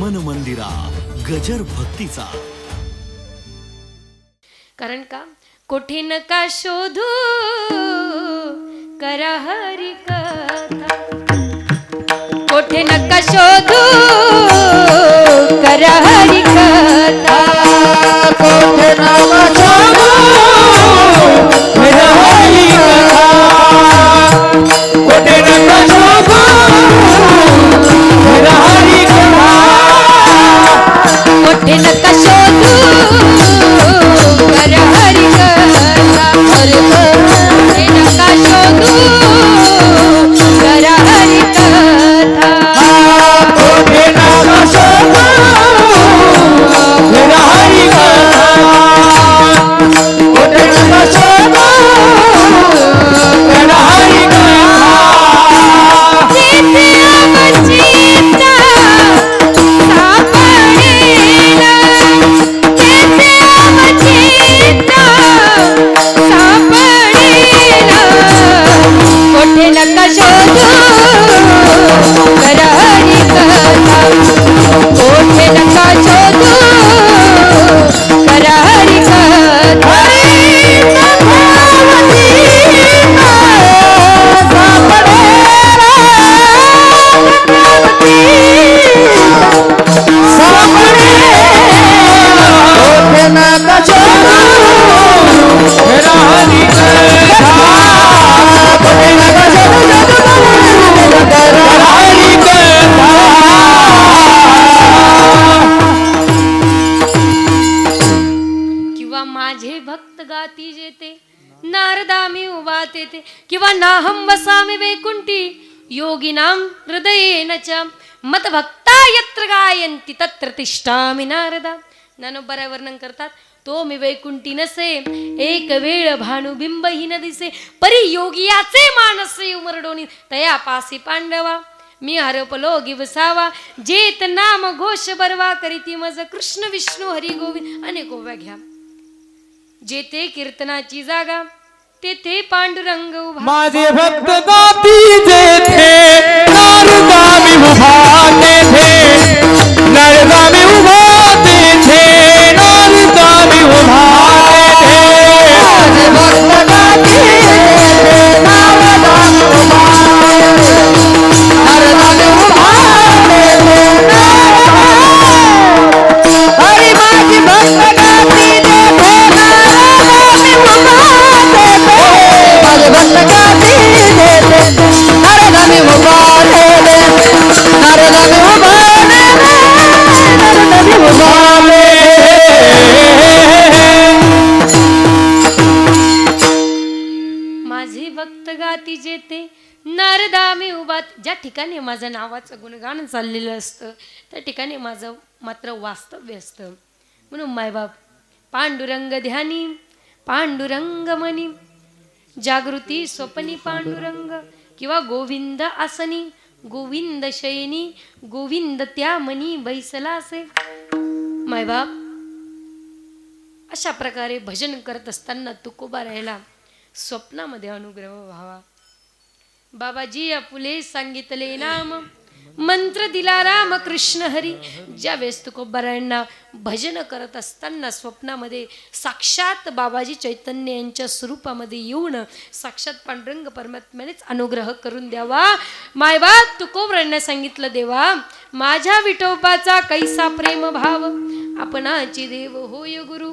मन मंदिरा गजर भक्तीचा. कारण का? कोठे नका शोधू? करा हरी कथा. कोठे नका शोधू? करा हरी कथा. कोठे नाम शोधू? मेरा हरी कथा. कोठे नका எனக்கு नाहं वसामि वैकुण्ठी योगिनां हृदयेन च मतभक्ता यत्र गायन्ति तत्र तिष्ठामि नारद। ज्ञानोबरा वर्णन करतात तो मी वैकुंठी नसे एक वेळ भानुबिंबही न दिसे परी योगियाचे मानसे उमरडोनी तया पासी पांडवा मी हरपलो गिवसावा जेत नाम घोष बरवा करीती मज कृष्ण विष्णू हरी गोविंद अनेक गोव्या घ्या. जेते कीर्तनाची जागा तेथे पांडुरंग माझे भक्त गाती जेथे नारदा मी उभा तेथे नारदा मी उभा ठिकाणी माझं नावाचं गुणगान चाललेलं असतं. त्या ठिकाणी माझं मात्र वास्तव्य असतं. म्हणून मायबाप पांडुरंग ध्यानी पांडुरंग मनी जागृती स्वप्नी पांडुरंग किंवा गोविंद आसनी गोविंद शयनी गोविंद त्या मनी बैसला असे मायबाप अशा प्रकारे भजन करत असताना तुकोबा राहिला. स्वप्नामध्ये अनुग्रह व्हावा. बाबाजी फुले सांगितले नाम. मंत्र दिला राम कृष्ण हरी. ज्या वेळेस तुकोबारायांना भजन करत असताना स्वप्नामध्ये साक्षात बाबाजी चैतन्य यांच्या स्वरूपामध्ये येऊन साक्षात पांडुरंग परमात्म्यानेच अनुग्रह करून द्यावा. मायबा तुकोबरांना सांगितलं देवा माझ्या विठोबाचा कैसा प्रेम भाव आपणाची देव होय गुरु.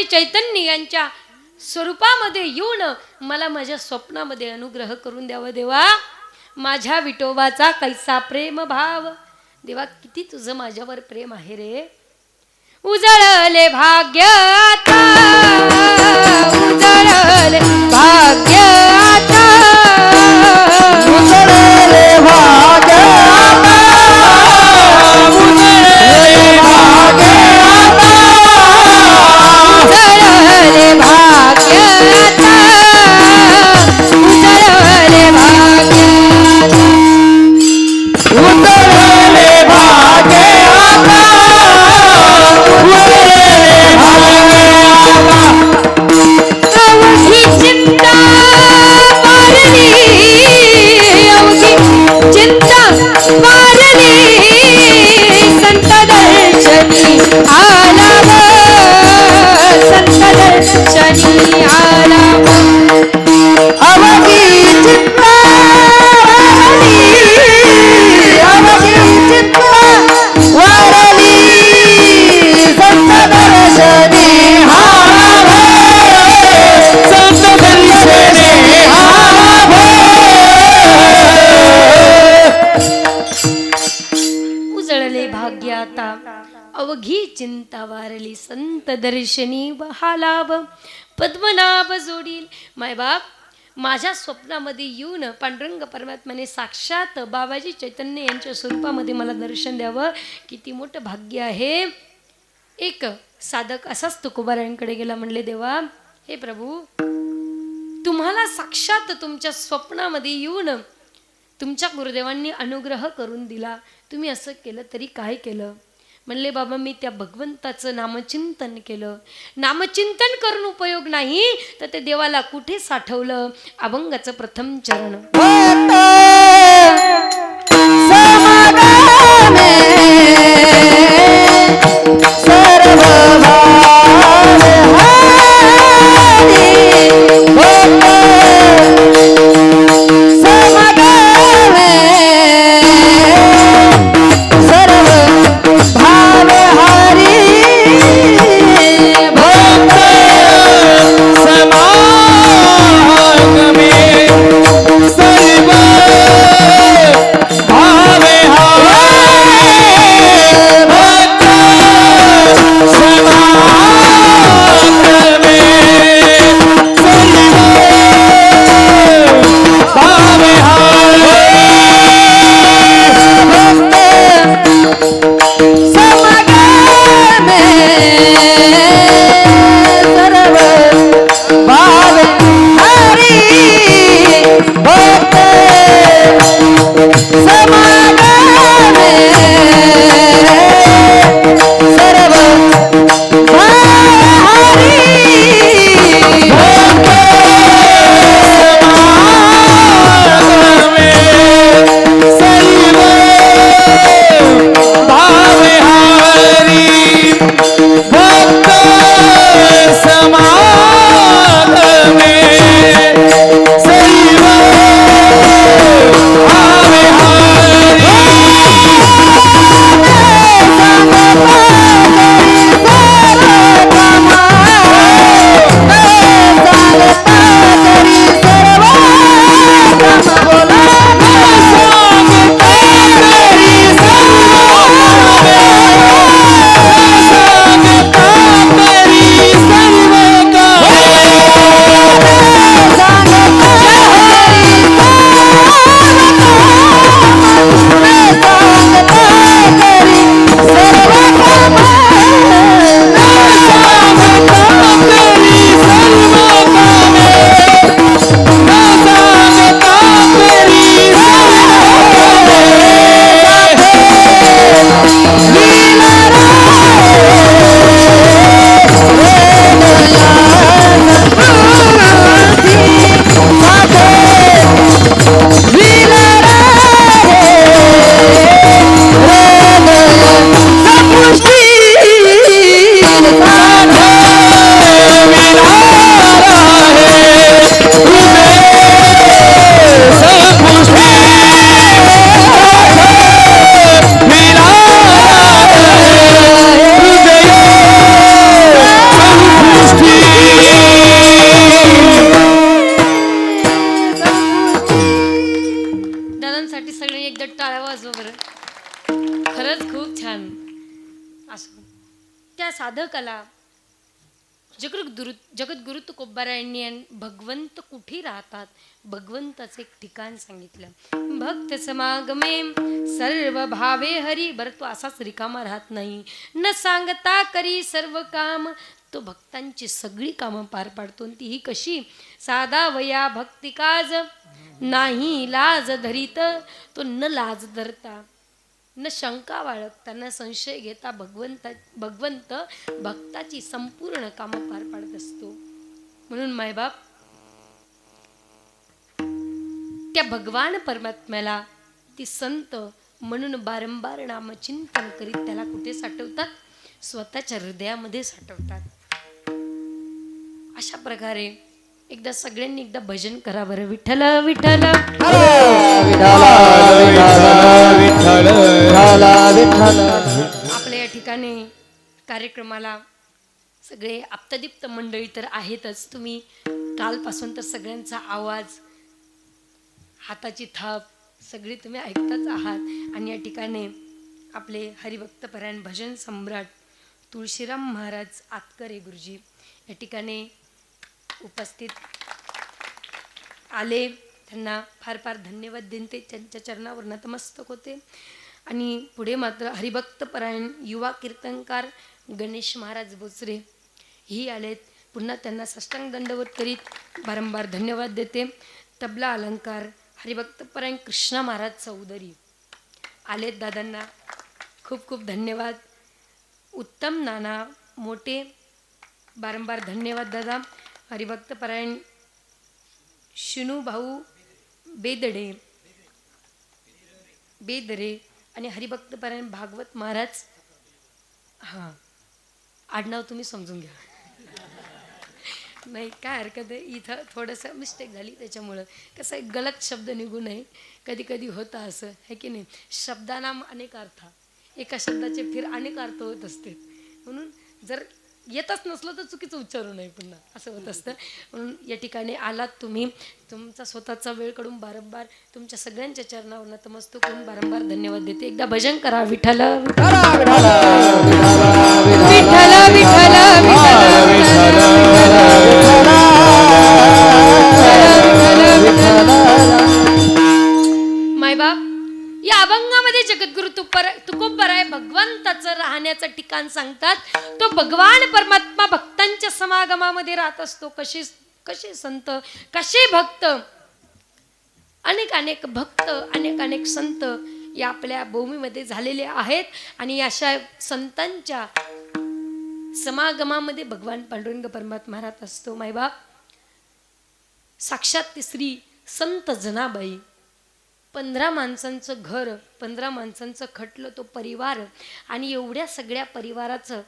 श्री चैतन्य यांच्या स्वरूपामध्ये येऊन मला माझ्या स्वप्नामध्ये अनुग्रह करून द्यावं देवा. माझ्या विठोबाचा कैसा प्रेम भाव. देवा किती तुझं माझ्यावर प्रेम आहे रे. उजळले भाग्य उजळले भाग्य आता. उजळले भाग्य दर्शनी बहालाव. पद्मनाभ जोडील मायबाप माझ्या स्वप्नामध्ये येऊन पांडुरंग परमात्म्याने साक्षात बाबाजी चैतन्य यांच्या स्वरूपामध्ये मला दर्शन द्यावं. किती मोठं भाग्य आहे. एक साधक असाच तुकोबारायांकडे गेला म्हणले देवा हे प्रभू तुम्हाला साक्षात तुमच्या स्वप्नामध्ये येऊन तुमच्या गुरुदेवांनी अनुग्रह करून दिला. तुम्ही असं केलं तरी काय केलं? म्हणले बाबा मी त्या भगवंताचं नामचिंतन केलं. नामचिंतन करून उपयोग नाही. तर ते देवाला कुठे साठवलं? अभंगाचं प्रथम चरण. सर्व असं. त्या साधकाला जगद्गुरु जगद्गुरु तुकोबारायांनी भगवंत कुठे राहतात? भगवंताचं एक ठिकाण सांगितलं. भक्त समागमे सर्व भावे हरी. बरं तो असाच रिकामा राहत नाही. न सांगता करी सर्व काम. तो भक्तांची सगळी कामं पार पाडतो आणि तीही कशी? साधा वया भक्तिकाज. नाही लाज धरीत. तो न लाज धरता न शंका बाळगता न संशय घेता भगवंता भगवंत भक्ताची संपूर्ण कामं पार पाडत असतो. म्हणून मायबाप त्या भगवान परमात्म्याला ती संत म्हणून बारंबार नामचिंतन करीत त्याला कुठे साठवतात? स्वतःच्या हृदयामध्ये साठवतात. अशा प्रकारे एकदा सगळ्यांनी एकदा भजन करा बरं. विठ्ठल विठ्ठल. आपल्या या ठिकाणी कार्यक्रमाला सगळे आप्तदीप्त मंडळी तर आहेतच. तुम्ही कालपासून तर सगळ्यांचा आवाज हाताची थाप सगळी तुम्ही ऐकताच आहात. आणि या ठिकाणी आपले हरिभक्तपरायण भजन सम्राट तुळशीराम महाराज आतकरे गुरुजी या ठिकाणी उपस्थित आले. त्यांना फार फार धन्यवाद देते. त्यांच्या चरणावर नतमस्तक होते. आणि पुढे मात्र हरिभक्तपरायण युवा कीर्तनकार गणेश महाराज बोचरे ही आलेत. पुन्हा त्यांना साष्टांग दंडवत करीत वारंवार धन्यवाद देते. तबला अलंकार हरिभक्तपरायण कृष्णा महाराज चौधरी आलेत दादांना खूप खूप धन्यवाद. उत्तम नाना मोठे वारंवार धन्यवाद दादा. हरिभक्तपरायण शिनू भाऊ बेदडे बेदरे आणि हरिभक्तपरायण भागवत महाराज. हां आडनाव तुम्ही समजून घ्या. नाही काय हरकत आहे? इथं थोडंसं मिस्टेक झाली त्याच्यामुळं. कसं आहे गलत शब्द निघू नये कधी कधी होतं असं आहे की नाही? शब्दानाम अनेक अर्थ. एका शब्दाचे फिर अनेक अर्थ होत असते म्हणून जर येतच नसलं तर चुकीचं उच्चारू नये पुन्हा असं होत असतं. म्हणून या ठिकाणी आलात तुम्ही. तुमचा स्वतःचा वेळ काढून बारंबार तुमच्या सगळ्यांच्या चरणावर नतमस्तक होऊन बारंबार धन्यवाद देते. एकदा भजन करा विठ्ठल विठ्ठल. विठ्ठल मायबाप या अभंगामध्ये जगद्गुरु तुपर तुकोबराय भगवंताचं राहण्याचं ठिकाण सांगतात. तो भगवान परमात्मा भक्तांच्या समागमामध्ये राहत असतो. कसे कसे संत कसे भक्त? अनेक अनेक भक्त अनेक अनेक संत या आपल्या भूमीमध्ये झालेले आहेत आणि अशा संतांच्या समागमामध्ये भगवान पांडुरंग परमात्मा राहत असतो. मायबाप साक्षात ती श्री संत जनाबाई पंधरा माणसांचं घर पंधरा माणसांचं खटलं तो परिवार आणि एवढ्या सगळ्या परिवाराचं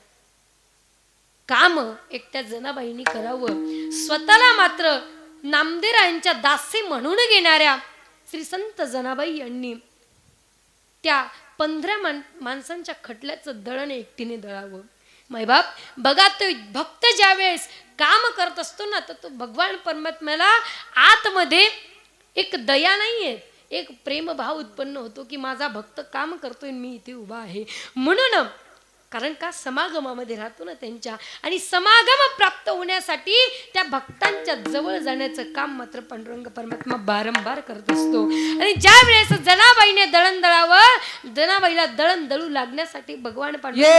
काम एकट्या जनाबाईंनी करावं. स्वतःला मात्र नामदेरायांच्या दासी म्हणून घेणाऱ्या श्री संत जनाबाई यांनी त्या पंधरा मान माणसांच्या खटल्याचं दळण एकटीने दळावं. मैबाप बघा तो भक्त ज्यावेळेस काम करत असतो ना तर तो भगवान परमात्म्याला आतमध्ये एक दया नाहीये. एक प्रेमभाव उत्पन्न होतो की माझा भक्त काम करतोय मी इथे उभा आहे. म्हणून कारण का समागमामध्ये राहतो ना त्यांच्या आणि समागम प्राप्त होण्यासाठी त्या भक्तांच्या जवळ जाण्याचं काम मात्र पांडुरंग परमात्मा बारंबार करत असतो. आणि ज्या वेळेस जनाबाईने दळण दळावं जनाबाईला दळण दळू लागण्यासाठी भगवान पांडुरंग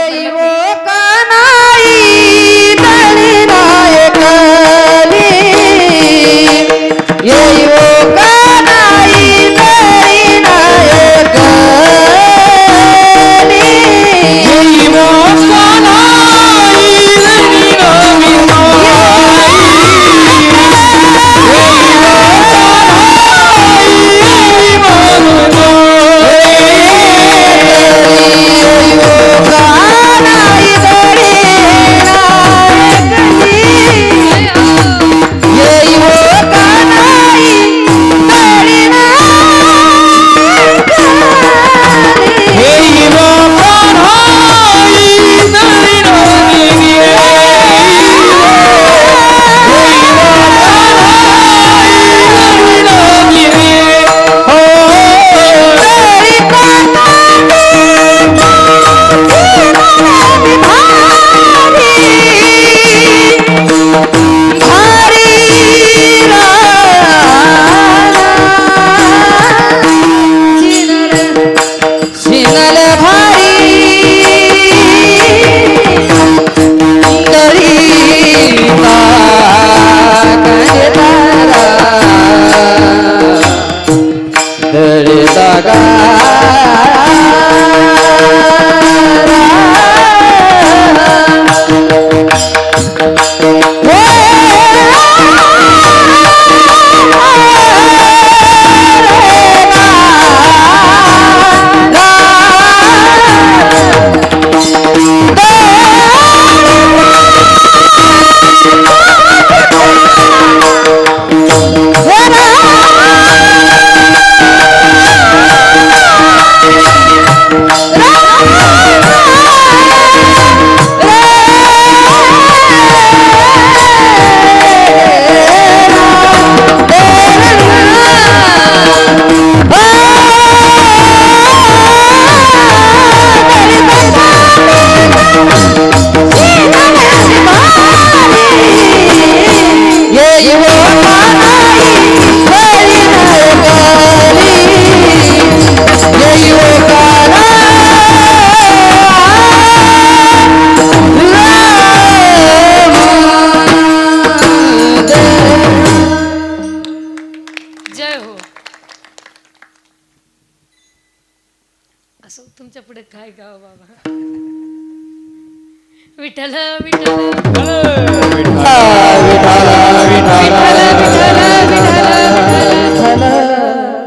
विठ्ठल विठ्ठल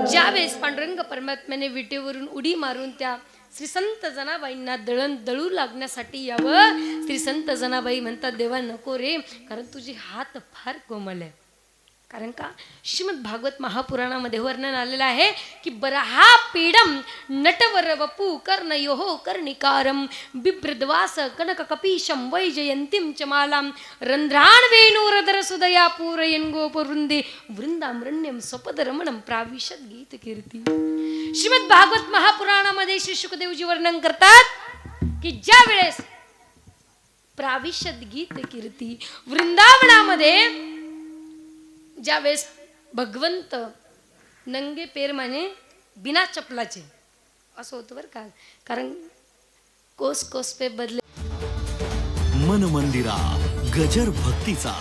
ज्यावेळेस पांडुरंग परमात्म्याने विटेवरून उडी मारून त्या श्री संत जनाबाईंना दळण दळू लागण्यासाठी यावं. श्री संत जनाबाई म्हणतात देवा नको रे कारण तुझे हात फार कोमल आहे कारण का? श्रीमद भागवत महापुराणामध्ये वर्णन आलेलं आहे की बरहा पीडम नटवर वपू कर्णयोहो कर्णिकारम बिभ्रद्वास कनक कपीशम वैजयंतीम च रंध्राण वेणूरधर सुदया पूरयन गोपवृंदे वृंदामरण्यम स्वपद रमणम प्राविशद गीत कीर्ती श्रीमद भागवत महापुराणामध्ये श्री शुकदेवजी वर्णन करतात की ज्या वेळेस प्राविशद गीत कीर्ती वृंदावनामध्ये ज्यावेळेस भगवंत नंगे पेर माने बिना चपलाचे. असं होतं बरं का? कारण कोस कोस पे बदले. मन मंदिरा गजर भक्तीचा.